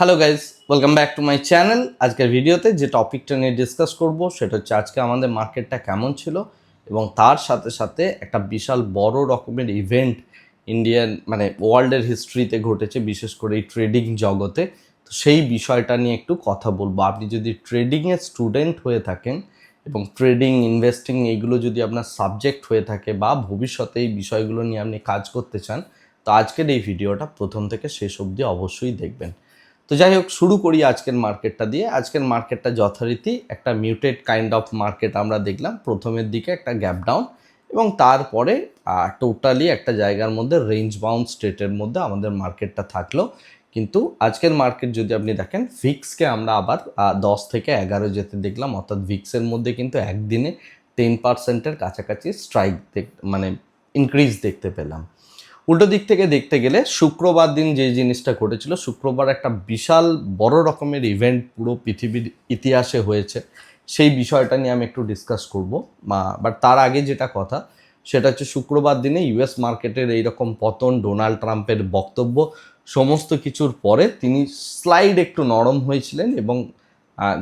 Hello guys welcome back to my channel আজকের ভিডিওতে যে টপিকটা নিয়ে ডিসকাস করব, সেটা হচ্ছে আজকে আমাদের মার্কেটটা কেমন ছিল এবং তার সাথে সাথে একটা বিশাল বড় রকমের ইভেন্ট ইন্ডিয়ান মানে ওয়ার্ল্ডের হিস্ট্রিতে ঘটেছে, বিশেষ করে এই ট্রেডিং জগতে। তো সেই বিষয়টা নিয়ে একটু কথা বলব। আপনি যদি ট্রেডিংয়ের স্টুডেন্ট হয়ে থাকেন এবং ট্রেডিং ইনভেস্টিং এইগুলো যদি আপনার সাবজেক্ট হয়ে থাকে বা ভবিষ্যতে এই বিষয়গুলো নিয়ে আপনি কাজ করতে চান, তো আজকের এই ভিডিওটা প্রথম থেকে শেষ অবধি অবশ্যই দেখবেন। তো যাই হোক, শুরু করি আজকের মার্কেটটা দিয়ে। আজকের মার্কেটটা যথারীতি একটা মিউটেড কাইন্ড অফ মার্কেট আমরা দেখলাম। প্রথমের দিকে একটা গ্যাপ ডাউন এবং তারপরে টোটালি একটা জায়গার মধ্যে রেঞ্জ বাউন্ড স্টেটের মধ্যে আমাদের মার্কেটটা থাকল। কিন্তু আজকের মার্কেট যদি আপনি দেখেন ভিক্সকে আমরা আবার দশ থেকে এগারো যেতে দেখলাম। অর্থাৎ ভিক্সের মধ্যে কিন্তু একদিনে টেন পার্সেন্টের কাছাকাছি স্ট্রাইক মানে ইনক্রিজ দেখতে পেলাম। উল্টো দিক থেকে দেখতে গেলে শুক্রবার দিন যে জিনিসটা ঘটেছিল, শুক্রবার একটা বিশাল বড় রকমের ইভেন্ট পুরো পৃথিবীর ইতিহাসে হয়েছে। সেই বিষয়টা নিয়ে আমি একটু ডিসকাস করব। বাট তার আগে যেটা কথা, সেটা হচ্ছে শুক্রবার দিনে ইউএস মার্কেটের এইরকম পতন ডোনাল্ড ট্রাম্পের বক্তব্য, সমস্ত কিছুর পরে তিনি স্লাইড একটু নরম হয়েছিলেন এবং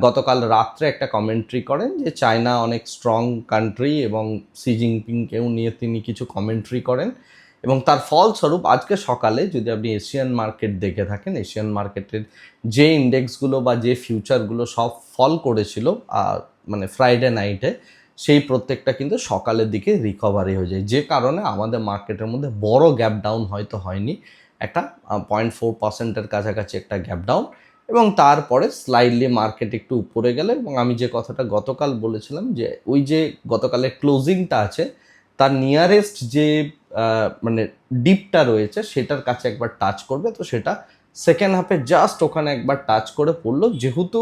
গতকাল রাত্রে একটা কমেন্ট্রি করেন যে চায়না অনেক স্ট্রং কান্ট্রি এবং সি জিনপিংকেও নিয়ে তিনি কিছু কমেন্ট্রি করেন। এবং তার ফলস্বরূপ আজকে সকালে যদি আপনি এশিয়ান মার্কেট দেখে থাকেন, এশিয়ান মার্কেটের যে ইন্ডেক্সগুলো বা যে ফিউচারগুলো সব ফল করেছিল মানে ফ্রাইডে নাইটে, সেই প্রত্যেকটা কিন্তু সকালের দিকে রিকভারি হয়ে যায়। যে কারণে আমাদের মার্কেটের মধ্যে বড় গ্যাপ ডাউন হয়তো হয়নি, একটা পয়েন্ট ফোর পার্সেন্টের কাছাকাছি একটা গ্যাপ ডাউন এবং তারপরে স্লাইডলি মার্কেট একটু উপরে গেলে এবং আমি যে কথাটা গতকাল বলেছিলাম যে ওই যে গতকালের ক্লোজিংটা আছে তার নিয়ারেস্ট যে মানে ডিপটা রয়েছে সেটার কাছে একবার টাচ করবে, তো সেটা সেকেন্ড হাফে জাস্ট ওখানে একবার টাচ করে পড়ল। যেহেতু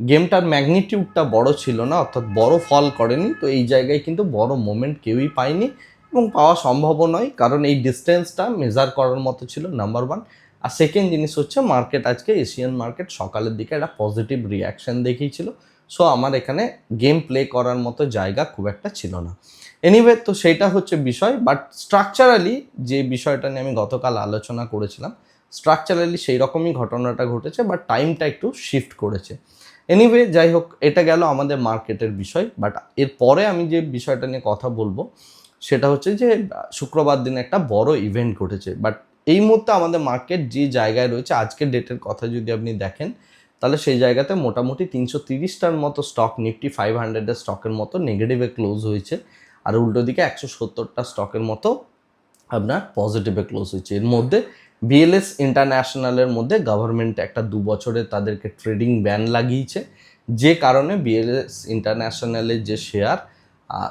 গেমটার ম্যাগনিটিউডটা বড় ছিল না, অর্থাৎ বড় ফল করেনি, তো এই জায়গায় কিন্তু বড় মোমেন্ট কেউই পায়নি এবং পাওয়া সম্ভবও নয়, কারণ এই ডিস্টেন্সটা মেজার করার মতো ছিল নাম্বার ওয়ান আর সেকেন্ড জিনিস হচ্ছে মার্কেট আজকে এশিয়ান মার্কেট সকালের দিকে একটা পজিটিভ রিয়াকশন দেখিয়েছিল। সো আমার এখানে গেম প্লে করার মতো জায়গা খুব একটা ছিল না। এনিওয়ে তো সেইটা হচ্ছে বিষয় বাট স্ট্রাকচারালি যে বিষয়টা নিয়ে আমি গতকাল আলোচনা করেছিলাম স্ট্রাকচারালি সেই রকমই ঘটনাটা ঘটেছে বাট টাইমটা একটু শিফট করেছে। এনিওয়ে যাই হোক, এটা গেল আমাদের মার্কেটের বিষয় বাট এরপরে আমি যে বিষয়টা নিয়ে কথা বলব, সেটা হচ্ছে যে, শুক্রবার দিনে একটা বড় ইভেন্ট ঘটেছে বাট এই মুহূর্তে আমাদের মার্কেট যে জায়গায় রয়েছে, আজকের ডেটের কথা যদি আপনি দেখেন, তাহলে সেই জায়গাতে মোটামুটি তিনশো তিরিশটার মতো স্টক নিফটি ফাইভ হান্ড্রেডের স্টকের মতো নেগেটিভে ক্লোজ হয়েছে। আর উল্টো দিকে একশো সত্তরটা স্টকের মতো আপনার পজিটিভে ক্লোজ হয়েছে। এর মধ্যে বিএলএস ইন্টারন্যাশনালের মধ্যে গভর্নমেন্ট একটা দু বছরে তাদেরকে ট্রেডিং ব্যান লাগিয়েছে। যে কারণে বিএলএস ইন্টারন্যাশনালের যে শেয়ার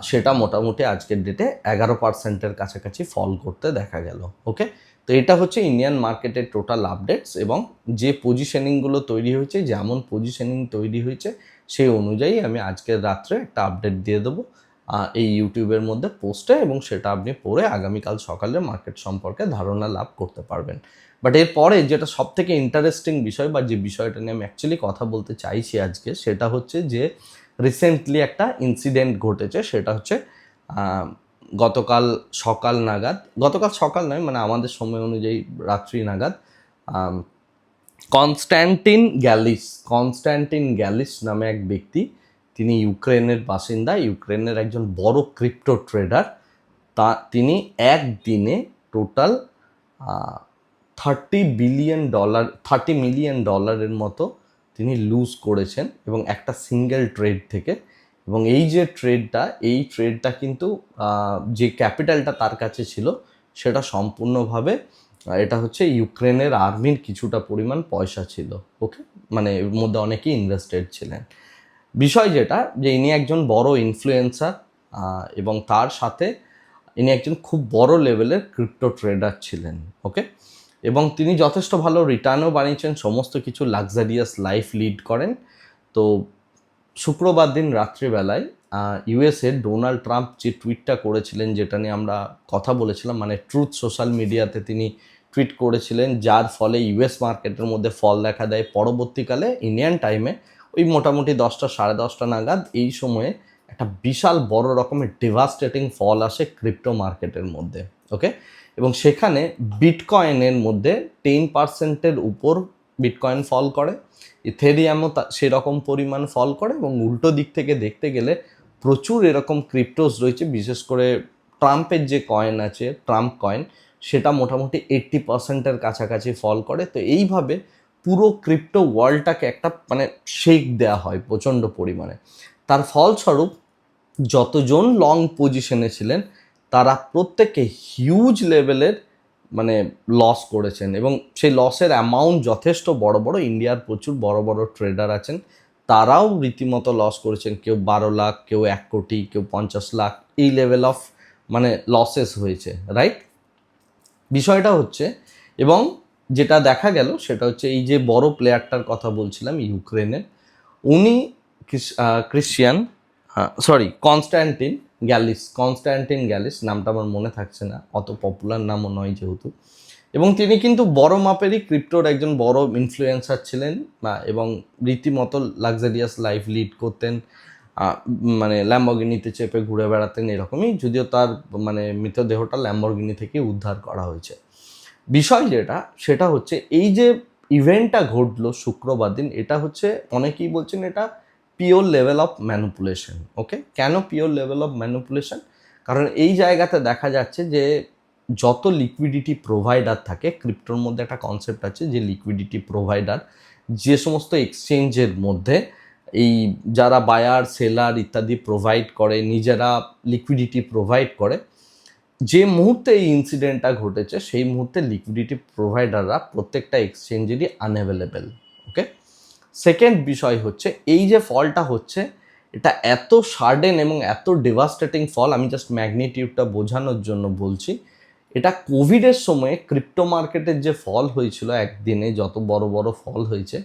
সেটা মোটামুটি আজকের ডেটে এগারো পার্সেন্টের কাছাকাছি ফল করতে দেখা গেল। ওকে তো এটা হচ্ছে ইন্ডিয়ান মার্কেটের টোটাল আপডেটস এবং যে পজিশনিংগুলো তৈরি হয়েছে, যেমন পজিশনিং তৈরি হয়েছে, সেই অনুযায়ী আমি আজকের রাত্রে একটা আপডেট দিয়ে দেবো। এই ইউটিউবের মধ্যে পোস্টে এবং সেটা আপনি পড়ে আগামীকাল সকালে মার্কেট সম্পর্কে ধারণা লাভ করতে পারবেন। বাট এরপরে যেটা সব থেকে ইন্টারেস্টিং বিষয় বা যে বিষয়টা নিয়ে আমি অ্যাকচুয়ালি কথা বলতে চাইছি আজকে, সেটা হচ্ছে যে রিসেন্টলি একটা ইনসিডেন্ট ঘটেছে, সেটা হচ্ছে গতকাল সকাল নাগাদ, গতকাল সকাল নয় মানে আমাদের সময় অনুযায়ী রাত্রি নাগাদ কনস্ট্যান্টিন গ্যালিস কনস্ট্যান্টিন গ্যালিস নামে এক ব্যক্তি তিনি ইউক্রেনের বাসিন্দা, ইউক্রেনের একজন বড় ক্রিপ্টো ট্রেডার। তা, তিনি একদিনে total thirty billion dollar, thirty million ডলারের মতো তিনি লুজ করেছেন এবং একটা সিঙ্গেল ট্রেড থেকে। এবং এই যে ট্রেডটা, এই ট্রেডটা কিন্তু যে ক্যাপিটালটা তার কাছে ছিল, সেটা সম্পূর্ণভাবে, এটা হচ্ছে ইউক্রেনের আর্মির কিছুটা পরিমাণ পয়সা ছিল। ওকে? মানে এর মধ্যে অনেকেই ইনভেস্টেড ছিলেন। বিষয় যেটা যে ইনি একজন বড় ইনফ্লুয়েন্সার এবং তার সাথে ইনি একজন খুব বড় লেভেলের ক্রিপ্টো ট্রেডার ছিলেন ওকে এবং তিনি যথেষ্ট ভালো রিটার্নও বানিয়েছেন, সমস্ত কিছু লাক্সারিয়াস লাইফ লিড করেন। তো শুক্রবার দিন রাত্রিবেলায় ইউএসএ ডোনাল্ড ট্রাম্প যে টুইটটা করেছিলেন, যেটা নিয়ে আমরা কথা বলেছিলাম মানে ট্রুথ সোশ্যাল মিডিয়াতে তিনি টুইট করেছিলেন, যার ফলে ইউএস মার্কেটের মধ্যে ফল দেখা দেয়। পরবর্তীকালে ইন্ডিয়ান টাইমে ওই মোটামুটি দশটা, সাড়ে দশটা নাগাদ এই সময়ে একটা বিশাল বড় রকমের ডেভাস্টেটিং ফল আসে ক্রিপ্টো মার্কেটের মধ্যে ওকে এবং সেখানে বিটকয়েনের মধ্যে টেন পার্সেন্টের উপর বিটকয়েন ফল করে ইথেরিয়ামও সেরকম পরিমাণ ফল করে এবং উল্টো দিক থেকে দেখতে গেলে প্রচুর এরকম ক্রিপ্টোস রয়েছে, বিশেষ করে ট্রাম্পের যে কয়েন আছে, ট্রাম্প কয়েন সেটা মোটামুটি এইট্টি পার্সেন্টের কাছাকাছি ফল করে। তো এইভাবে পুরো ক্রিপ্টো ওয়ার্ল্ডটাকে একটা মানে শেক দেওয়া হয় প্রচণ্ড পরিমাণে। তার ফলস্বরূপ যতজন লং পজিশনে ছিলেন, তারা প্রত্যেকে হিউজ লেভেলের মানে লস করেছেন এবং সেই লসের অ্যামাউন্ট যথেষ্ট বড় বড়, ইন্ডিয়ার প্রচুর বড় বড় ট্রেডার আছেন, তারাও রীতিমতো লস করেছেন। কেউ বারো লাখ, কেউ এক কোটি, কেউ পঞ্চাশ লাখ, এই লেভেল অফ মানে লসেস হয়েছে রাইট বিষয়টা হচ্ছে এবং যেটা দেখা গেল সেটা হচ্ছে এই যে বড় প্লেয়ারটার কথা বলছিলাম ইউক্রেনের উনি Christian sorry Konstantin Galis Konstantin Galis নামটা আমার মনে থাকছে না, অত পপুলার নামও নয় যেহেতু। এবং তিনি কিন্তু বড় মাপেরই ক্রিপ্টোর একজন বড় ইনফ্লুয়েন্সার ছিলেন এবং রীতিমতো লাক্সারিয়াস লাইফ লিড করতেন মানে ল্যাম্বরগিনিতে চেপে ঘুরে বেড়াতেন এরকমই, যদিও তার মানে মৃতদেহটা ল্যাম্বরগিনি থেকে উদ্ধার করা হয়েছে। বিষয় যেটা, সেটা হচ্ছে এই যে ইভেন্টটা ঘটলো শুক্রবার দিন, এটা হচ্ছে অনেকেই বলছেন এটা pure level of manipulation okay কেন পিওর লেভেল অফ ম্যানুপুলেশন কারণ এই জায়গাতে দেখা যাচ্ছে যে যত লিকুইডিটি প্রোভাইডার থাকে ক্রিপ্টোর মধ্যে একটা কনসেপ্ট আছে যে লিকুইডিটি প্রোভাইডার যে সমস্ত এক্সচেঞ্জের মধ্যে এই যারা বায়ার সেলার ইত্যাদি প্রোভাইড করে, নিজেরা লিকুইডিটি প্রোভাইড করে যে মুহূর্তে এই ইনসিডেন্টটা ঘটেছে, সেই মুহূর্তে লিকুইডিটি প্রোভাইডাররা প্রত্যেকটা এক্সচেঞ্জেরই আনঅ্যাভেলেবেল ওকে সেকেন্ড বিষয় হচ্ছে, এই যে ফলটা হচ্ছে, এটা এত সার্ডেন এবং এত ডেভাস্টেটিং ফল আমি জাস্ট ম্যাগনিটিউডটা বোঝানোর জন্য বলছি, এটা কোভিডের সময়ে ক্রিপ্টো মার্কেটের যে ফল হয়েছিল একদিনে, যত বড় বড় ফল হয়েছে,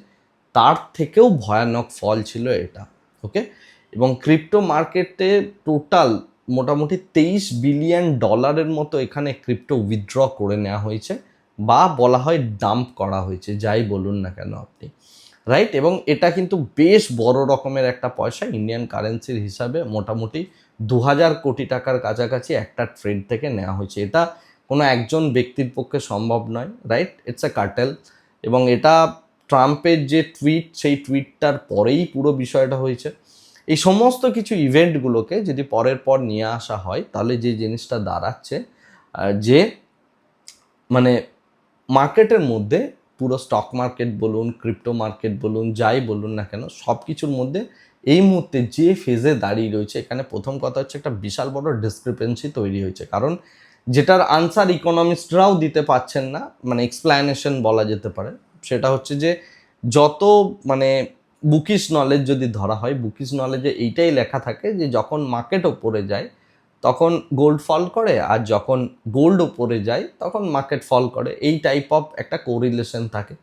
তার থেকেও ভয়ানক ফল ছিল এটা ওকে এবং ক্রিপ্টো মার্কেটে টোটাল মোটামুটি তেইশ বিলিয়ন ডলারের মতো এখানে ক্রিপ্টো উইথড্র করে নেওয়া হয়েছে বা বলা হয় ডাম্প করা হয়েছে, যাই বলুন না কেন আপনি। রাইট এবং এটা কিন্তু বেশ বড় রকমের একটা পয়সা ইন্ডিয়ান কারেন্সির হিসাবে মোটামুটি দু হাজার কোটি টাকার কাছাকাছি একটা ট্রেড থেকে নেওয়া হয়েছে। এটা কোনো একজন ব্যক্তির পক্ষে সম্ভব নয় রাইট ইটস এ কার্টেল এবং এটা ট্রাম্পের যে টুইট সেই টুইটটার পরেই পুরো বিষয়টা হয়েছে। এই সমস্ত কিছু ইভেন্টগুলোকে যদি পরের পর নিয়ে আসা হয়, তাহলে যে জিনিসটা দাঁড়াচ্ছে যে মানে মার্কেটের মধ্যে পুরো স্টক মার্কেট বলুন ক্রিপ্টো মার্কেট বলুন, যাই বলুন না কেন সব কিছুর মধ্যে এই মুহূর্তে যে ফেজে দাঁড়িয়ে রয়েছে, এখানে প্রথম কথা হচ্ছে একটা বিশাল বড় ডিসক্রিপেন্সি তৈরি হয়েছে। কারণ যেটার আনসার ইকোনমিস্টরাও দিতে পারছেন না মানে এক্সপ্ল্যানেশন বলা যেতে পারে। সেটা হচ্ছে যে যত মানে বুকিশ নলেজ যদি ধরা হয় বুকিশ নলেজে এইটাই লেখা থাকে যে যখন মার্কেট ওপরে যায়, তখন গোল্ড ফল করে আর যখন গোল্ড ওপরে যায়, তখন মার্কেট ফল করে। এই টাইপ অফ একটা কোরিলেশন থাকে।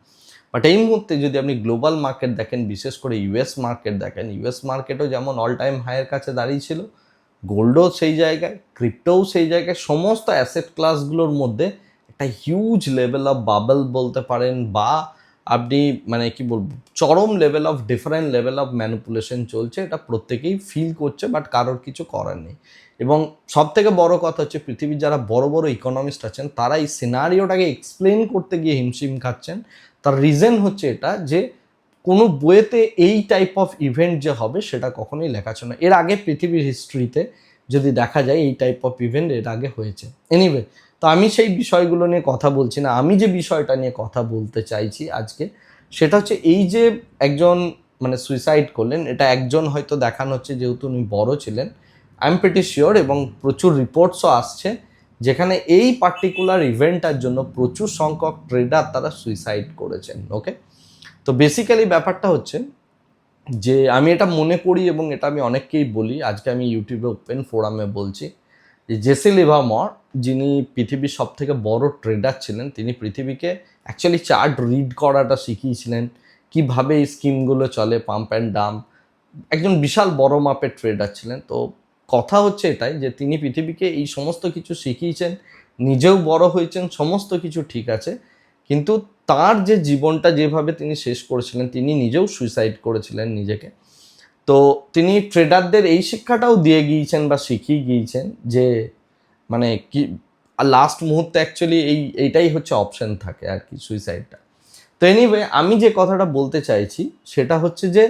বাট এই মুহূর্তে যদি আপনি গ্লোবাল মার্কেট দেখেন, বিশেষ করে ইউএস মার্কেট দেখেন ইউএস মার্কেটও যেমন অল টাইম হাইয়ের কাছে দাঁড়িয়েছিল গোল্ডও সেই জায়গায় ক্রিপ্টোও সেই জায়গায়, সমস্ত অ্যাসেট ক্লাসগুলোর মধ্যে একটা হিউজ লেভেল অফ বাবল বলতে পারেন বা আপনি মানে কি বলব, চরম level of different level of manipulation চলছে, এটা প্রত্যেকেই ফিল করছে বাট কারোর কিছু করার নেই। এবং সব থেকে বড় কথা হচ্ছে, পৃথিবীর যারা বড় বড় ইকোনমিস্ট আছেন, তারা এই সিনারিওটাকে এক্সপ্লেন করতে গিয়ে হিমশিম খাচ্ছেন। তার রিজন হচ্ছে এটা যে, কোনো বইয়েতে এই টাইপ অফ ইভেন্ট যে হবে, সেটা কখনোই লেখা ছিল না। এর আগে পৃথিবীর হিস্ট্রিতে যদি দেখা যায়, এই টাইপ অফ ইভেন্ট এর আগে হয়েছে। এনিওয়ে তো আমি সেই বিষয়গুলো নিয়ে কথা বলছি না। আমি যে বিষয়টা নিয়ে কথা বলতে চাইছি আজকে, সেটা হচ্ছে এই যে একজন মানে সুইসাইড করলেন, এটা একজন হয়তো দেখানো হচ্ছে যেহেতু উনি বড় ছিলেন। আই এম প্রিটি শিওর এবং প্রচুর রিপোর্টসও আসছে যেখানে এই পার্টিকুলার ইভেন্টটার জন্য প্রচুর সংখ্যক ট্রেডার তারা সুইসাইড করেছেন ওকে তো বেসিক্যালি ব্যাপারটা হচ্ছে যে আমি এটা মনে করি এবং এটা আমি অনেককেই বলি। আজকে আমি ইউটিউবে ওপেন ফোরামে বলছি। জেসি লিভামর, যিনি পৃথিবীর সব থেকে বড় ট্রেডার ছিলেন, তিনি পৃথিবীকে অ্যাকচুয়ালি চার্ট রিড করাটা শিখিয়েছিলেন, কীভাবে এই স্কিমগুলো চলে পাম্প অ্যান্ড ডাম্প একজন বিশাল বড় মাপের ট্রেডার ছিলেন। তো কথা হচ্ছে এটাই যে, তিনি পৃথিবীকে এই সমস্ত কিছু শিখিয়েছেন, নিজেও বড় হয়েছেন, সমস্ত কিছু ঠিক আছে। কিন্তু তার যে জীবনটা যেভাবে তিনি শেষ করেছিলেন, তিনি নিজেও সুইসাইড করেছিলেন নিজেকে। তো তিনি ট্রেডারদের এই শিক্ষাটাও দিয়ে গিয়েছেন বা শিখিয়ে গিয়েছেন যে মানে কি লাস্ট মুহূর্তে অ্যাকচুয়ালি এই, এইটাই হচ্ছে অপশন থাকে আর কি সুইসাইডটা তো এনিওয়ে আমি যে কথাটা বলতে চাইছি সেটা হচ্ছে যে,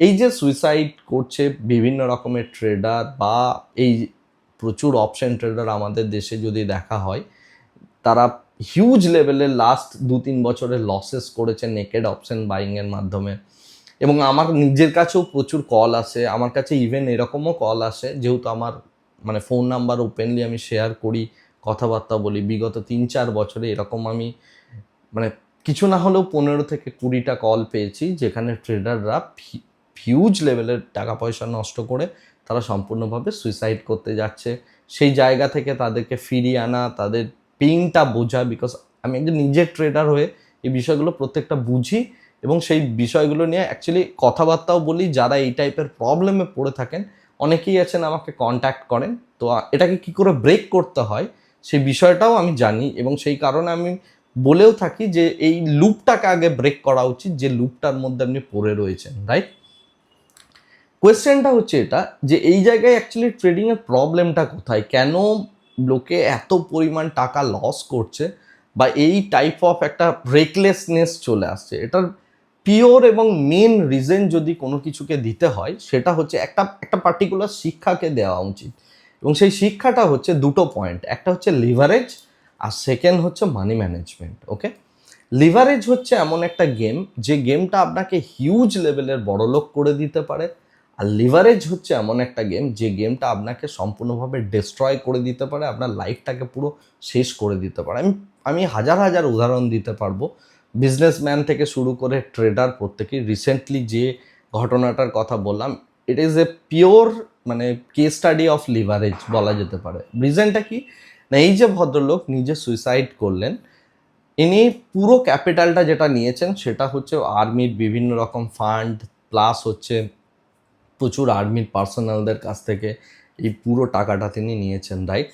এই যে সুইসাইড করছে বিভিন্ন রকমের ট্রেডার বা এই প্রচুর অপশন ট্রেডার আমাদের দেশে যদি দেখা হয়, তারা হিউজ লেভেলের লাস্ট দু তিন বছরের লসেস করেছে নেকেড অপশন বাইংয়ের মাধ্যমে। এবং আমার নিজের কাছেও প্রচুর কল আসে, আমার কাছে ইভেন এরকমও কল আসে, যেহেতু আমার মানে ফোন নাম্বার ওপেনলি আমি শেয়ার করি, কথাবার্তা বলি, বিগত তিন চার বছরে এরকম আমি মানে কিছু না হলেও পনেরো থেকে কুড়িটা কল পেয়েছি, যেখানে ট্রেডাররা হিউজ লেভেলের টাকা পয়সা নষ্ট করে তারা সম্পূর্ণভাবে সুইসাইড করতে যাচ্ছে। সেই জায়গা থেকে তাদেরকে ফিরিয়ে আনা, তাদের পেইনটা বোঝা বিকজ আমি একজন নিজের ট্রেডার হয়ে এই বিষয়গুলো প্রত্যেকটা বুঝি এবং সেই বিষয়গুলো নিয়ে অ্যাকচুয়ালি কথাবার্তাও বলি, যারা এই টাইপের প্রবলেমে পড়ে থাকেন, অনেকেই আছেন আমাকে কন্ট্যাক্ট করেন। তো এটাকে কি করে ব্রেক করতে হয়, সেই বিষয়টাও আমি জানি এবং সেই কারণে আমি বলেও থাকি যে, এই লুপটাকে আগে ব্রেক করা উচিত, যে লুপটার মধ্যে আপনি পড়ে রয়েছেন রাইট কোয়েশ্চেনটা হচ্ছে এটা, যে এই জায়গায় অ্যাকচুয়ালি ট্রেডিংয়ের প্রবলেমটা কোথায়? কেন লোকে এত পরিমাণ টাকা লস করছে? বা এই টাইপ অফ একটা রেকলেসনেস চলে আসছে। এটার পিওর এবং মেন রিজন যদি কোনো কিছুকে দিতে হয়, সেটা হচ্ছে একটা একটা পার্টিকুলার শিক্ষাকে দেওয়া উচিত। এবং সেই শিক্ষাটা হচ্ছে দুটো পয়েন্ট একটা হচ্ছে লিভারেজ আর সেকেন্ড হচ্ছে মানি ম্যানেজমেন্ট ওকে লিভারেজ হচ্ছে এমন একটা গেম যে গেমটা আপনাকে হিউজ লেভেলের বড়লোক করে দিতে পারে। আর লিভারেজ হচ্ছে এমন একটা গেম যে গেমটা আপনাকে সম্পূর্ণভাবে ডিস্ট্রয় করে দিতে পারে, আপনার লাইফটাকে পুরো শেষ করে দিতে পারে। আমি আমি হাজার হাজার উদাহরণ দিতে পারব। বিজনেসম্যান থেকে শুরু করে ট্রেডার প্রত্যেকেই রিসেন্টলি যে ঘটনাটার কথা বললাম ইট ইজ এ পিওর মানে কেস স্টাডি অফ লিভারেজ বলা যেতে পারে। রিজনটা কি? না, এই যে ভদ্রলোক নিজে সুইসাইড করলেন, ইনি পুরো ক্যাপিটালটা যেটা নিয়েছেন সেটা হচ্ছে আর্মির বিভিন্ন রকম ফান্ড প্লাস হচ্ছে প্রচুর আর্মির পার্সোনালদের কাছ থেকে এই পুরো টাকাটা তিনি নিয়েছেন রাইট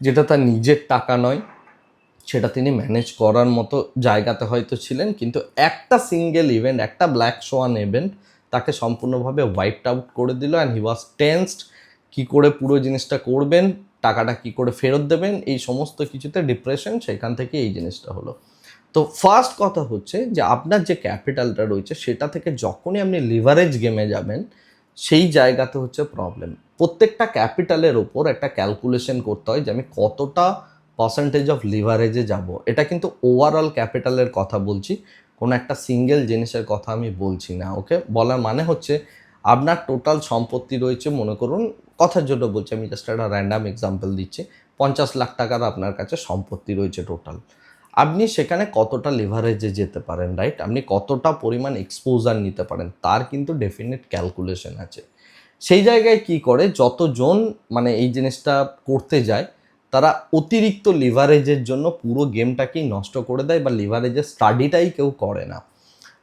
যেটা তার নিজের টাকা নয় সেটা তিনি ম্যানেজ করার মতো জায়গাতে হয়তো ছিলেন, কিন্তু একটা সিঙ্গেল ইভেন্ট একটা ব্ল্যাক সোয়ান ইভেন্ট তাকে সম্পূর্ণভাবে ওয়াইপড আউট করে দিল অ্যান্ড হি ওয়াজ টেন্সড কী করে পুরো জিনিসটা করবেন, টাকাটা কি করে ফেরত দেবেন, এই সমস্ত কিছুতে ডিপ্রেশন সেখান থেকে এই জিনিসটা হলো। তো ফার্স্ট কথা হচ্ছে যে আপনার যে ক্যাপিটালটা রয়েছে সেটা থেকে যখনই আপনি লিভারেজ গেমে যাবেন, সেই জায়গাতে হচ্ছে প্রবলেম প্রত্যেকটা ক্যাপিটালের ওপর একটা ক্যালকুলেশন করতে হয় যে আমি কতটা পার্সেন্টেজ অফ লিভারেজে যাব। এটা কিন্তু ওভারঅল ক্যাপিটালের কথা বলছি, কোনো একটা সিঙ্গেল জিনিসের কথা আমি বলছি না ওকে বলার মানে হচ্ছে, আপনার টোটাল সম্পত্তি রয়েছে, মনে করুন, কথার জন্য বলছি, আমি জাস্ট একটা র্যান্ডাম এক্সাম্পল দিচ্ছি, পঞ্চাশ লাখ টাকার আপনার কাছে সম্পত্তি রয়েছে টোটাল আপনি সেখানে কতটা লিভারেজে যেতে পারেন রাইট আপনি কতটা পরিমাণ এক্সপোজার নিতে পারেন, তার কিন্তু ডেফিনেট ক্যালকুলেশন আছে। সেই জায়গায় কি করে, যতজন মানে এই জিনিসটা করতে যায় তারা অতিরিক্ত লিভারেজের জন্য পুরো গেমটাকেই নষ্ট করে দেয় বা লিভারেজের স্টাডিটাই কেউ করে না।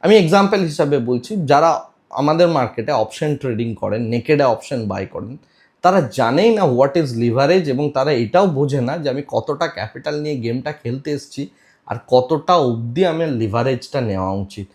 আমি এক্সাম্পল হিসাবে বলছি, যারা আমাদের মার্কেটে অপশন ট্রেডিং করেন নেকেডে অপশন বাই করেন, তারা জানেই না হোয়াট ইজ লিভারেজ এবং তারা এটাও বোঝে না যে আমি কতটা ক্যাপিটাল নিয়ে গেমটা খেলতে এসেছি আর কতটা অবধি আমার লিভারেজটা নেওয়া উচিত।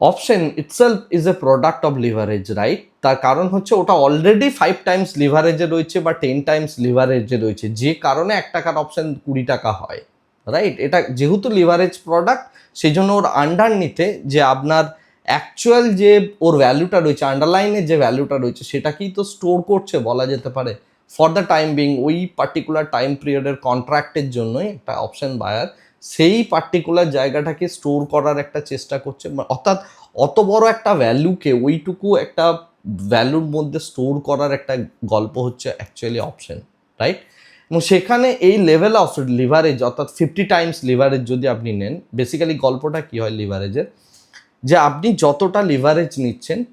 Option itself is a product of leverage right তার কারণ হচ্ছে ওটা অলরেডি ফাইভ টাইমস লিভারেজে রয়েছে বা টেন টাইমস লিভারেজে রয়েছে। যে কারণে এক টাকার অপশন কুড়ি টাকা হয় রাইট এটা যেহেতু লিভারেজ প্রোডাক্ট সেই জন্য ওর আন্ডার নিতে যে আপনার অ্যাকচুয়াল যে ওর ভ্যালুটা রয়েছে আন্ডারলাইনের যে ভ্যালুটা রয়েছে, সেটাকেই তো স্টোর করছে বলা যেতে পারে। ফর দ্য টাইম বিং ওই পার্টিকুলার টাইম পিরিয়ডের কন্ট্রাক্টের জন্যই একটা অপশন বায়ার সেই পার্টিকুলার জায়গাটাকে স্টোর করার একটা চেষ্টা করছে। অর্থাৎ অত বড় একটা ভ্যালুকে ওইটুকু একটা ভ্যালুর মধ্যে স্টোর করার একটা গল্প হচ্ছে অ্যাকচুয়ালি অপশন রাইট এবং সেখানে এই লেভেল অফ লিভারেজ অর্থাৎ ফিফটি টাইমস লিভারেজ যদি আপনি নেন বেসিক্যালি গল্পটা কী হয় লিভারেজের যে আপনি যতটা লিভারেজ নিচ্ছেন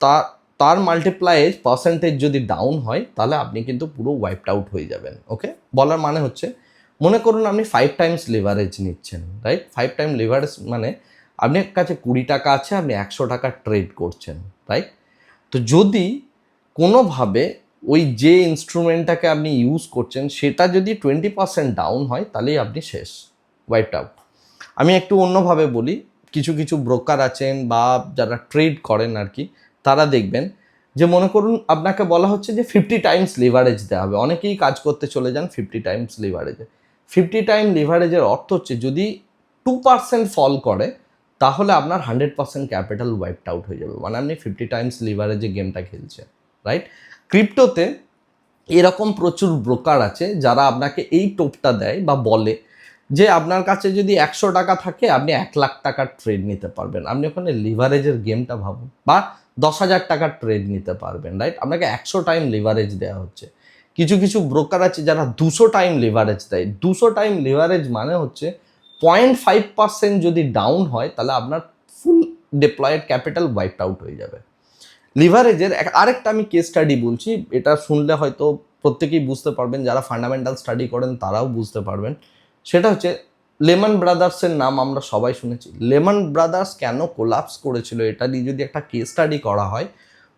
তার তার মাল্টিপ্লাইজ পার্সেন্টেজ যদি ডাউন হয়, তাহলে আপনি কিন্তু পুরো ওয়াইপড আউট হয়ে যাবেন ওকে বলার মানে হচ্ছে মনে করুন আপনি ফাইভ টাইমস লিভারেজ নিচ্ছেন রাইট ফাইভ টাইম লিভারেজ মানে আপনার কাছে কুড়ি টাকা আছে, আপনি একশো টাকা ট্রেড করছেন রাইট তো যদি কোনোভাবে ওই যে ইনস্ট্রুমেন্টটাকে আপনি ইউজ করছেন, সেটা যদি টোয়েন্টি পার্সেন্ট ডাউন হয়, তাহলেই আপনি শেষ ওয়াইপড আউট আমি একটু অন্যভাবে বলি, কিছু কিছু ব্রোকার আছেন বা যারা ট্রেড করেন আর কি, তারা দেখবেন যে মনে করুন আপনাকে বলা হচ্ছে যে ফিফটি টাইমস লিভারেজ দেওয়া হবে। অনেকেই কাজ করতে চলে যান ফিফটি টাইমস লিভারেজে ফিফটি টাইম লিভারেজের অর্থ হচ্ছে যদি টু পার্সেন্ট ফল করে, তাহলে আপনার hundred percent capital wiped out হয়ে যাবে। মানে আপনি ফিফটি টাইমস লিভারেজে গেমটা খেলছেন রাইট ক্রিপ্টোতে এরকম প্রচুর ব্রোকার আছে যারা আপনাকে এই টোপটা দেয় বা বলে যে আপনার কাছে যদি একশো টাকা থাকে, আপনি এক লাখ টাকার ট্রেড নিতে পারবেন। আপনি ওখানে লিভারেজের গেমটা ভাবুন বা দশ হাজার টাকার ট্রেড নিতে পারবেন রাইট আপনাকে একশো টাইম লিভারেজ দেওয়া হচ্ছে। কিছু কিছু ব্রোকার আছে যারা দুশো টাইম লিভারেজ দেয়। দুশো টাইম লিভারেজ মানে হচ্ছে পয়েন্ট ফাইভ পার্সেন্ট যদি ডাউন হয়, তাহলে আপনার full deployed capital wiped out হয়ে যাবে। লিভারেজের আরেকটা আমি কেস স্টাডি বলছি, এটা শুনলে হয়তো প্রত্যেকেই বুঝতে পারবেন, যারা ফান্ডামেন্টাল স্টাডি করেন তারাও বুঝতে পারবেন। সেটা হচ্ছে লেমন ব্রাদার্সের নাম আমরা সবাই শুনেছি। লেমন ব্রাদার্স কেন কোলাপস করেছিল, এটা নিয়ে যদি একটা কেস স্টাডি করা হয়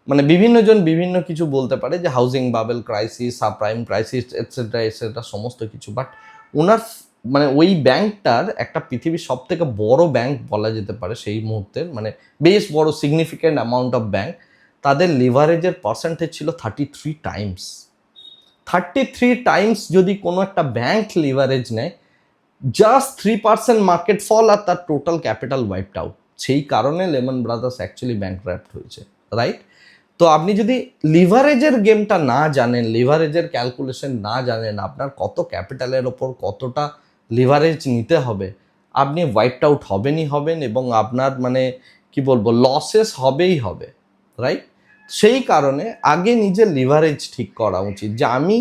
মানে বিভিন্ন জন বিভিন্ন কিছু বলতে পারে যে housing bubble crisis subprime crisis etcetera etcetera সমস্ত কিছু। বাট ওনার মানে ওই ব্যাংকটার একটা পৃথিবীর সব থেকে বড় ব্যাংক বলা যেতে পারে সেই মুহূর্তের মানে বেশ বড় সিগনিফিক্যান্ট অ্যামাউন্ট অফ ব্যাংক তাদের লিভারেজের পার্সেন্টেজ ছিল thirty three times thirty three times যদি কোনো একটা ব্যাংক লিভারেজ নেয় just three percent market fall আর তার টোটাল ক্যাপিটাল ওয়াইপড আউট সেই কারণে লেমন ব্রাদার্স অ্যাকচুয়ালি ব্যাংক হয়েছে রাইট তো আপনি যদি লিভারেজের গেমটা না জানেন, লিভারেজের ক্যালকুলেশন না জানেন, আপনার কত ক্যাপিটালের ওপর কতটা লিভারেজ নিতে হবে, আপনি ওয়াইপড আউট হবেনই হবেন এবং আপনার মানে কি বলব লসেস হবেই হবে রাইট সেই কারণে আগে নিজের লিভারেজ ঠিক করা উচিত যে আমি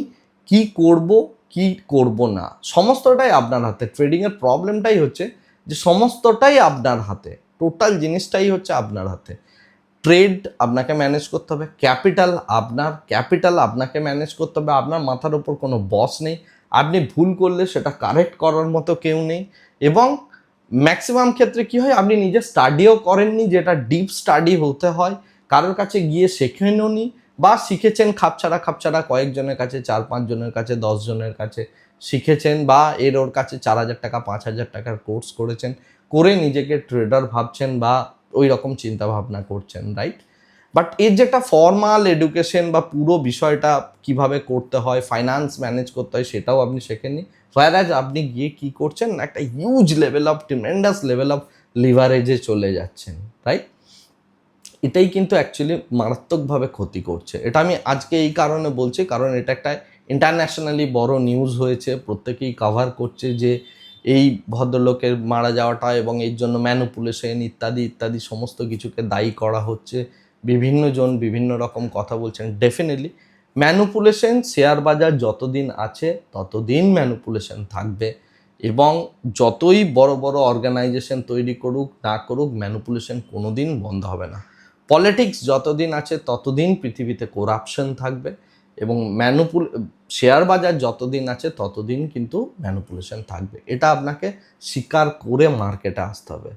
কি করব কি করব না। সমস্তটাই আপনার হাতে। ট্রেডিংয়ের প্রবলেমটাই হচ্ছে যে সমস্তটাই আপনার হাতে। টোটাল জিনিসটাই হচ্ছে আপনার হাতে। ট্রেড আপনাকে ম্যানেজ করতে হবে, ক্যাপিটাল আপনার, ক্যাপিটাল আপনাকে ম্যানেজ করতে হবে, আপনার মাথার ওপর কোনো বস নেই, আপনি ভুল করলে সেটা কারেক্ট করার মতো কেউ নেই এবং ম্যাক্সিমাম ক্ষেত্রে কি হয়, আপনি নিজে স্টাডিও করেননি যেটা ডিপ স্টাডি হতে হয়, কারোর কাছে গিয়ে শেখেনও নি বা শিখেছেন খাপছাড়া খাপছাড়া কয়েকজনের কাছে, চার পাঁচ জনের কাছে দশ জনের কাছে শিখেছেন বা এর ওর কাছে চার হাজার টাকা, পাঁচ হাজার টাকার কোর্স করেছেন, করে নিজেকে ট্রেডার ভাবছেন বা ওই রকম চিন্তা ভাবনা করছেন রাইট বাট এর যে একটা ফর্মাল এডুকেশন বা পুরো বিষয়টা কীভাবে করতে হয় ফাইন্যান্স ম্যানেজ করতে হয়, সেটাও আপনি শেখেননি। ফায়ারাজ আপনি গিয়ে কি করছেন, একটা huge level of tremendous level of লিভারেজে চলে যাচ্ছেন রাইট এটাই কিন্তু অ্যাকচুয়ালি মারাত্মকভাবে ক্ষতি করছে। এটা আমি আজকে এই কারণে বলছি, কারণ এটা একটা ইন্টারন্যাশনালি বড় নিউজ হয়েছে, প্রত্যেকেই কভার করছে যে এই ভদ্রলোকের মারা যাওয়াটা এবং এর জন্য ম্যানুপুলেশন, ইত্যাদি ইত্যাদি সমস্ত কিছুকে দায়ী করা হচ্ছে। বিভিন্ন জন বিভিন্ন রকম কথা বলছেন। ডেফিনেটলি ম্যানুপুলেশন, শেয়ার বাজার যতদিন আছে, ততদিন ম্যানুপুলেশন থাকবে এবং যতই বড় বড় অর্গানাইজেশন তৈরি করুক, না করুক, ম্যানুপুলেশন কোনোদিন বন্ধ হবে না। পলিটিক্স যতদিন আছে, ততদিন পৃথিবীতে করাপশন থাকবে। এবং ম্যানুপুল শেয়ার বাজার যতদিন আছে ততদিন কিন্তু ম্যানুপুলেশন থাকবে। এটা আপনাকে স্বীকার করে মার্কেটে আসতে হবে।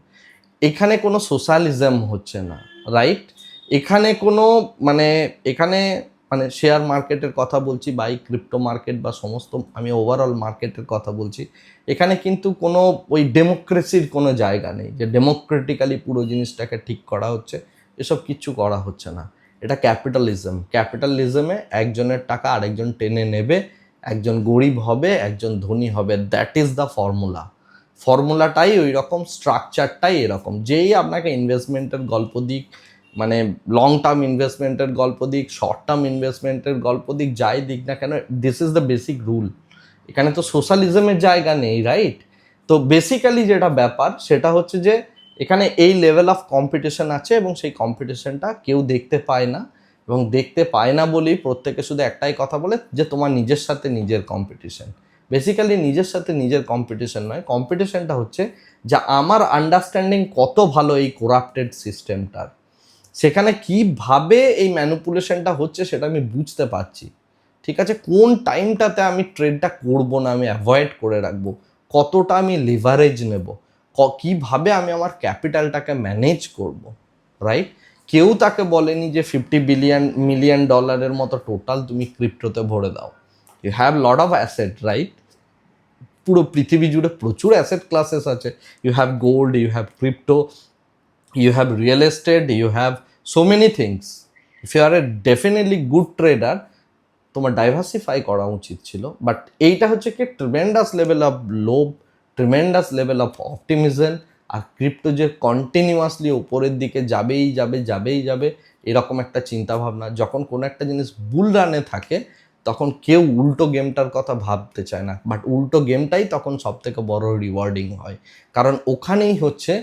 এখানে কোনো সোশ্যালিজম হচ্ছে না রাইট এখানে কোনো মানে এখানে মানে শেয়ার মার্কেটের কথা বলছি বা এই ক্রিপ্টো মার্কেট বা সমস্ত, আমি ওভারঅল মার্কেটের কথা বলছি। এখানে কিন্তু কোনো ওই ডেমোক্রেসির কোনো জায়গা নেই যে ডেমোক্রেটিক্যালি পুরো জিনিসটাকে ঠিক করা হচ্ছে, এসব কিচ্ছু করা হচ্ছে না। এটা ক্যাপিটালিজম ক্যাপিটালিজমে একজনের টাকা আরেকজন টেনে নেবে, একজন গরিব হবে, একজন ধনী হবে। দ্যাট ইজ দ্য ফর্মুলা ফর্মুলাটাই ওই রকম স্ট্রাকচারটাই এরকম। যেই আপনাকে ইনভেস্টমেন্টের গল্প দিক মানে লং টার্ম ইনভেস্টমেন্টের গল্প দিক শর্ট টার্ম ইনভেস্টমেন্টের গল্প দিক, যাই দিক না কেন this is the basic rule এখানে তো সোশ্যালিজমের জায়গা নেই রাইট তো বেসিক্যালি যেটা ব্যাপার, সেটা হচ্ছে যে এখানে এই লেভেল অফ কম্পিটিশন আছে এবং সেই কম্পিটিশনটা কেউ দেখতে পায় না এবং দেখতে পায় না বলেই প্রত্যেকে শুধু একটাই কথা বলে যে তোমার নিজের সাথে নিজের কম্পিটিশন বেসিক্যালি নিজের সাথে নিজের কম্পিটিশন নয় কম্পিটিশনটা হচ্ছে যে আমার আন্ডারস্ট্যান্ডিং কত ভালো এই কোরাপ্টেড সিস্টেমটার সেখানে কীভাবে এই ম্যানুপুলেশনটা হচ্ছে সেটা আমি বুঝতে পারছি। ঠিক আছে? কোন টাইমটাতে আমি ট্রেডটা করব না আমি অ্যাভয়েড করে রাখব? কতটা আমি লিভারেজ নেব? কীভাবে আমি আমার ক্যাপিটালটাকে ম্যানেজ করব রাইট কেউ তাকে বলেনি যে ফিফটি বিলিয়ন মিলিয়ন ডলারের মতো টোটাল তুমি ক্রিপ্টোতে ভরে দাও। You have lot of asset right পুরো পৃথিবী জুড়ে প্রচুর অ্যাসেট ক্লাসেস আছে। You have gold you have crypto you have real estate you have so many things if you are a definitely good trader, তোমার ডাইভার্সিফাই করা উচিত ছিল। But এইটা হচ্ছে কি ট্রিমেন্ডাস লেভেল অফ লোভ ট্রিমেন্ডাস লেভেল অফ অপটিমিজম আর crypto যে কন্টিনিউয়াসলি ওপরের দিকে যাবেই যাবে যাবেই যাবে, এরকম একটা চিন্তা ভাবনা যখন কোনো একটা জিনিস বুল রানে থাকে, তখন কেউ উল্টো গেমটার কথা ভাবতে চায় না। বাট উল্টো গেমটাই তখন সব থেকে বড় রিওয়ার্ডিং হয়। কারণ ওখানেই হচ্ছে,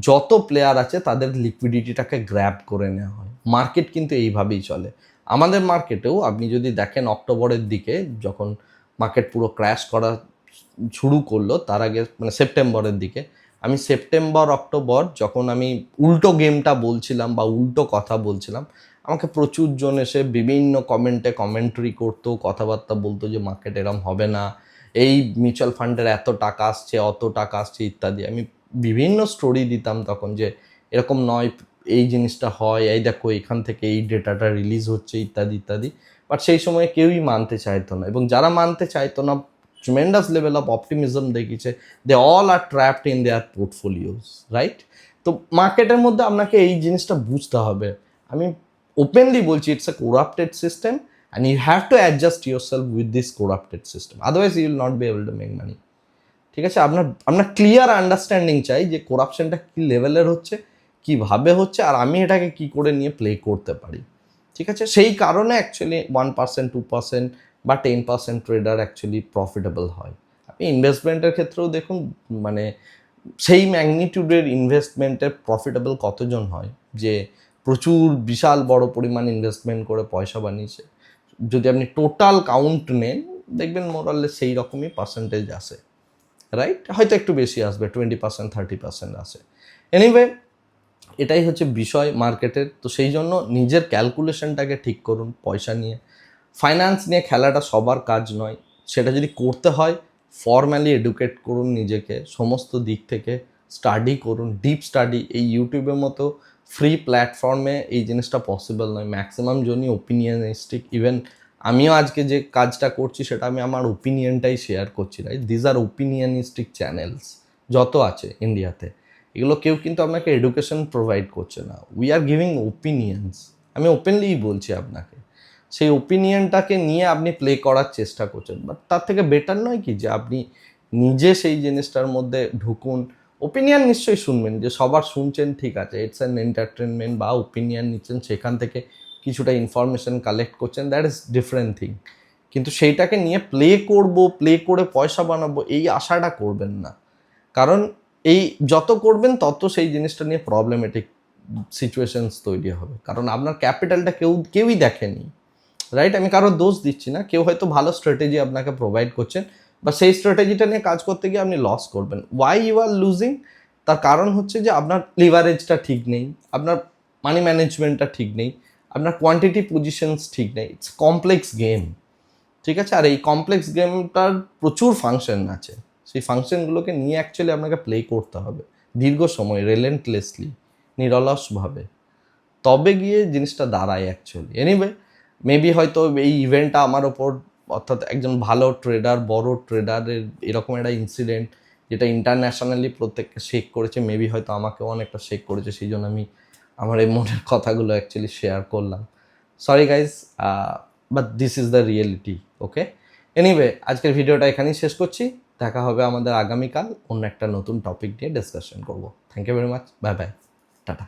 যত প্লেয়ার আছে, তাদের লিকুইডিটিটাকে গ্র্যাব করে নেওয়া হয়। মার্কেট কিন্তু এইভাবেই চলে। আমাদের মার্কেটেও আপনি যদি দেখেন, অক্টোবরের দিকে যখন মার্কেট পুরো ক্র্যাশ করা শুরু করল তার আগে মানে সেপ্টেম্বরের দিকে। আমি সেপ্টেম্বর, অক্টোবর যখন আমি উল্টো গেমটা বলছিলাম বা উল্টো কথা বলছিলাম, আমাকে প্রচুর জন এসে বিভিন্ন কমেন্টে কমেন্ট্রি করতো, কথাবার্তা বলতো যে মার্কেট এরম হবে না, এই মিউচুয়াল ফান্ডের এত টাকা আসছে, অত টাকা আসছে, ইত্যাদি। আমি বিভিন্ন স্টোরি দিতাম তখন যে, এরকম নয়, এই জিনিসটা হয়, এই দেখো এখান থেকে এই ডেটাটা রিলিজ হচ্ছে, ইত্যাদি ইত্যাদি। বাট সেই সময় কেউই মানতে চাইতো না। এবং যারা মানতে চাইতো না ট্রিমেন্ডাস লেভেল অফ অপটিমিজম দেখিয়েছে। They all are trapped in their portfolios right তো মার্কেটের মধ্যে আপনাকে এই জিনিসটা বুঝতে হবে। আমি ওপেনলি বলছি it's a corrupted system and you have to adjust yourself with this corrupted system otherwise you will not be able to make money ঠিক আছে? আপনার আপনার ক্লিয়ার আন্ডারস্ট্যান্ডিং চাই যে করাপশনটা কী লেভেলের হচ্ছে, কীভাবে হচ্ছে, আর আমি এটাকে কী করে নিয়ে প্লে করতে পারি। ঠিক আছে? সেই কারণে actually one percent two percent বা ten percent trader actually profitable হয়। আপনি ইনভেস্টমেন্টের ক্ষেত্রেও দেখুন মানে সেই ম্যাগনিটিউডের ইনভেস্টমেন্টের প্রফিটেবল কতজন হয়, যে প্রচুর বিশাল বড় পরিমাণ ইনভেস্টমেন্ট করে পয়সা বানিয়েছে। যদি আপনি টোটাল কাউন্ট নেন, দেখবেন মোরালে সেই রকমই পার্সেন্টেজ আসে রাইট হয়তো একটু বেশি আসবে টোয়েন্টি পার্সেন্ট থার্টি পার্সেন্ট আসে। এনিওয়ে এটাই হচ্ছে বিষয় মার্কেটের তো সেই জন্য নিজের ক্যালকুলেশনটাকে ঠিক করুন পয়সা নিয়ে। ফাইন্যান্স নিয়ে খেলাটা সবার কাজ নয়। সেটা যদি করতে হয় ফর্ম্যালি এডুকেট করুন নিজেকে, সমস্ত দিক থেকে স্টাডি করুন ডিপ স্টাডি এই ইউটিউবের মতো ফ্রি প্ল্যাটফর্মে এই জিনিসটা পসিবল নয়। ম্যাক্সিমাম জনই ওপিনিয়নিস্টিক ইভেন আমিও আজকে যে কাজটা করছি, সেটা আমি আমার ওপিনিয়নটাই শেয়ার করছি right these are opinionistic channels যত আছে ইন্ডিয়াতে এগুলো কেউ কিন্তু আপনাকে এডুকেশন প্রোভাইড করছে না। উই আর গিভিং ওপিনিয়ন্স আমি ওপেনলিই বলছি আপনাকে। সেই ওপিনিয়নটাকে নিয়ে আপনি প্লে করার চেষ্টা করছেন। বাট তার থেকে বেটার নয় কি যে আপনি নিজে সেই জিনিসটার মধ্যে ঢুকুন। ওপিনিয়ন নিশ্চয়ই শুনবেন যে সবার শুনছেন ঠিক আছে ইটস অ্যান এন্টারটেনমেন্ট বা ওপিনিয়ন নিচ্ছেন, সেখান থেকে কিছুটা ইনফরমেশন কালেক্ট করছেন দ্যাট ইজ ডিফারেন্ট থিং কিন্তু সেইটাকে নিয়ে প্লে করব প্লে করে পয়সা বানাবো, এই আশাটা করবেন না। কারণ এই যত করবেন, তত সেই জিনিসটা নিয়ে প্রবলেমেটিক সিচুয়েশনস তৈরি হবে। কারণ আপনার ক্যাপিটালটা কেউ, কেউই দেখেনি। রাইট আমি কারোর দোষ দিচ্ছি না। কেউ হয়তো ভালো স্ট্র্যাটেজি আপনাকে প্রোভাইড করছেন বা সেই স্ট্র্যাটেজিটা নিয়ে কাজ করতে গিয়ে আপনি লস করবেন। ওয়াই ইউ আর লুজিং তার কারণ হচ্ছে যে আপনার লিভারেজটা ঠিক নেই, আপনার মানি ম্যানেজমেন্টটা ঠিক নেই, আপনার কোয়ান্টিটি পজিশনস ঠিক নেই। ইটস কমপ্লেক্স গেম ঠিক আছে? আর এই কমপ্লেক্স গেমটার প্রচুর ফাংশন আছে। সেই ফাংশনগুলোকে নিয়ে অ্যাকচুয়ালি আপনাকে প্লে করতে হবে। দীর্ঘ সময় রেলেন্টলেসলি নিরলসভাবে। তবে গিয়ে জিনিসটা দাঁড়ায় অ্যাকচুয়ালি এনিওয়ে মেবি হয়তো এই ইভেন্টটা আমার ওপর, অর্থাৎ একজন ভালো ট্রেডার বড় ট্রেডারের এরকম একটা ইনসিডেন্ট যেটা ইন্টারন্যাশনালি প্রত্যেককে শেক করেছে মেবি হয়তো আমাকেও অনেকটা শেক করেছে সেই জন্য আমি আমার এই মনের কথাগুলো অ্যাকচুয়ালি শেয়ার করলাম। Sorry guys but this is the reality okay anyway আজকের ভিডিওটা এখানেই শেষ করছি। দেখা হবে আমাদের আগামীকাল অন্য একটা নতুন টপিক নিয়ে ডিসকাশন করব। Thank you very much bye bye tata.